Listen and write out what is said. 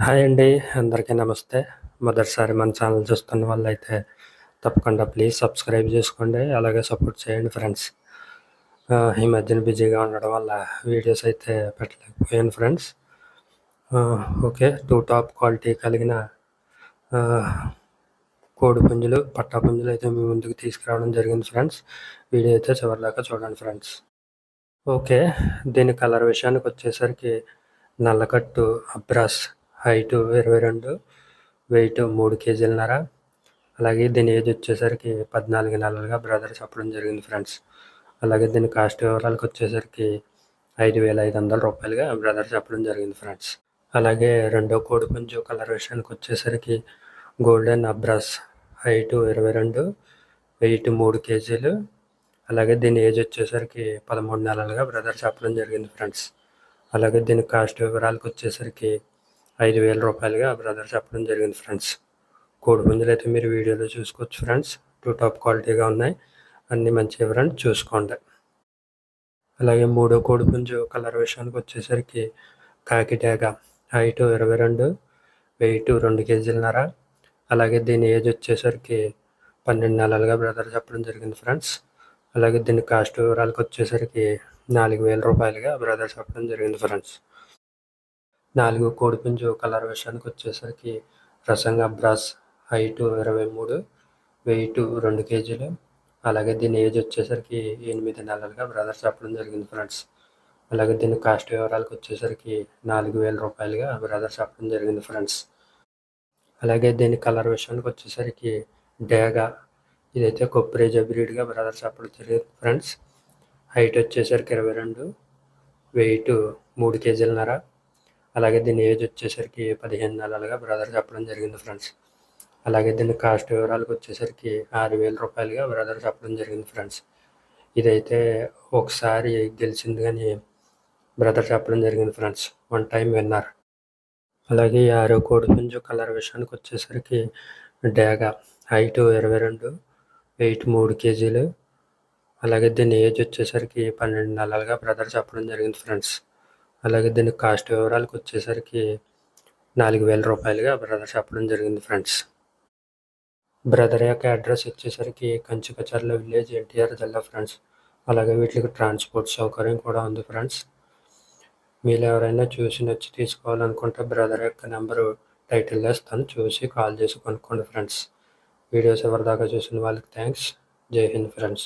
Hi అండి అందరికీ నమస్తే. మొదటిసారి మన ఛానల్ చూస్తున్న వాళ్ళైతే తప్పకుండా ప్లీజ్ సబ్స్క్రైబ్ చేసుకోండి అలాగే సపోర్ట్ చేయండి ఫ్రెండ్స్. ఈ మధ్యన బిజీగా ఉండడం వల్ల వీడియోస్ అయితే పెట్టలేకపోయాను friends. Okay to top quality కలిగిన కోడి పుంజులు పట్టా పుంజులు అయితే మీ ముందుకు తీసుకురావడం జరిగింది ఫ్రెండ్స్. వీడియో అయితే చివరిదాకా చూడండి ఫ్రెండ్స్. ఓకే దీని కలర్ విషయానికి వచ్చేసరికి నల్లకట్టు అబ్రాస్ హైటు ఇరవై రెండు వెయిట్ మూడు కేజీలన్నర. అలాగే దీని ఏజ్ వచ్చేసరికి పద్నాలుగు నెలలుగా బ్రదర్ చెప్పడం జరిగింది ఫ్రెండ్స్. అలాగే దీని కాస్ట్ వివరాలకు వచ్చేసరికి ఐదు వేల ఐదు వందల రూపాయలుగా బ్రదర్ చెప్పడం జరిగింది ఫ్రెండ్స్. అలాగే రెండో కోడి పుంజు కలర్ విషయానికి వచ్చేసరికి గోల్డెన్ అబ్రాస్ హైటు ఇరవై రెండు వెయిట్ మూడు కేజీలు. అలాగే దీని ఏజ్ వచ్చేసరికి పదమూడు నెలలుగా బ్రదర్ చెప్పడం జరిగింది ఫ్రెండ్స్. అలాగే దీని కాస్ట్ వివరాలకు వచ్చేసరికి ఐదు వేల రూపాయలుగా బ్రదర్ చెప్పడం జరిగింది ఫ్రెండ్స్ కోడి పుంజులు అయితే మీరు వీడియోలో చూసుకోవచ్చు ఫ్రెండ్స్ టూ టాప్ క్వాలిటీగా ఉన్నాయి. అన్నీ మంచిగా ఫ్రెండ్స్ చూసుకోండి. అలాగే మూడో కోడి పుంజు కలర్ విషయానికి వచ్చేసరికి కాకి డ్యాగ హైట్ ఇరవై రెండు వెయిట్ రెండు కేజీలన్నర. అలాగే దీని ఏజ్ వచ్చేసరికి పన్నెండు నెలలుగా బ్రదర్ చెప్పడం జరిగింది ఫ్రెండ్స్ అలాగే దీని కాస్ట్ వివరాలకు వచ్చేసరికి నాలుగు వేల రూపాయలుగా బ్రదర్ చెప్పడం జరిగింది ఫ్రెండ్స్ నాలుగు కోడిపుంజు కలర్ విషయానికి వచ్చేసరికి రసంగా బ్రాస్ హైటు ఇరవై మూడు వెయిట్ రెండు కేజీలు. అలాగే దీని ఏజ్ వచ్చేసరికి ఎనిమిది నెలలుగా బ్రదర్ చెప్పడం జరిగింది ఫ్రెండ్స్ అలాగే దీని కాస్ట్ వివరాలకు వచ్చేసరికి నాలుగు వేల రూపాయలుగా బ్రదర్ చెప్పడం జరిగింది ఫ్రెండ్స్ అలాగే దీని కలర్ విషయానికి వచ్చేసరికి డేగా ఇదైతే కొప్పరేజ బ్రీడ్గా బ్రదర్ చెప్పడం జరిగింది ఫ్రెండ్స్ హైట్ వచ్చేసరికి ఇరవై రెండు వెయిట్ మూడు కేజీలన్నర. అలాగే దీని ఏజ్ వచ్చేసరికి పదిహేను నెలలుగా బ్రదర్ చెప్పడం జరిగింది ఫ్రెండ్స్ అలాగే దీని కాస్ట్ వివరాలకు వచ్చేసరికి ఆరు వేల రూపాయలుగా బ్రదర్ చెప్పడం జరిగింది ఫ్రెండ్స్ ఇదైతే ఒకసారి గెలిచింది కానీ బ్రదర్ చెప్పడం జరిగింది ఫ్రెండ్స్ వన్ టైం విన్నర్ అలాగే ఆరో కోడి పుంజు కలర్ విషయానికి వచ్చేసరికి డేగా హైట్ ఇరవై రెండు వెయిట్ మూడు కేజీలు. అలాగే దీని ఏజ్ వచ్చేసరికి పన్నెండు నెలలుగా బ్రదర్ చెప్పడం జరిగింది ఫ్రెండ్స్ అలాగే దీని కాస్ట్ వివరాలకు వచ్చేసరికి నాలుగు వేల రూపాయలుగా బ్రదర్ చెప్పడం జరిగింది ఫ్రెండ్స్. బ్రదర్ యొక్క అడ్రస్ వచ్చేసరికి కంచికచర్ల విలేజ్ ఎన్టీఆర్ జిల్లా ఫ్రెండ్స్. అలాగే వీటికి ట్రాన్స్పోర్ట్ సౌకర్యం కూడా ఉంది ఫ్రెండ్స్. మీరు ఎవరైనా చూసి నచ్చి తీసుకోవాలనుకుంటే బ్రదర్ యొక్క నెంబరు టైటిల్ వేస్తాను. చూసి కాల్ చేసి కొనుక్కోండి ఫ్రెండ్స్. వీడియోస్ ఎవరిదాకా చూసిన వాళ్ళకి థ్యాంక్స్. జై హింద్ ఫ్రెండ్స్.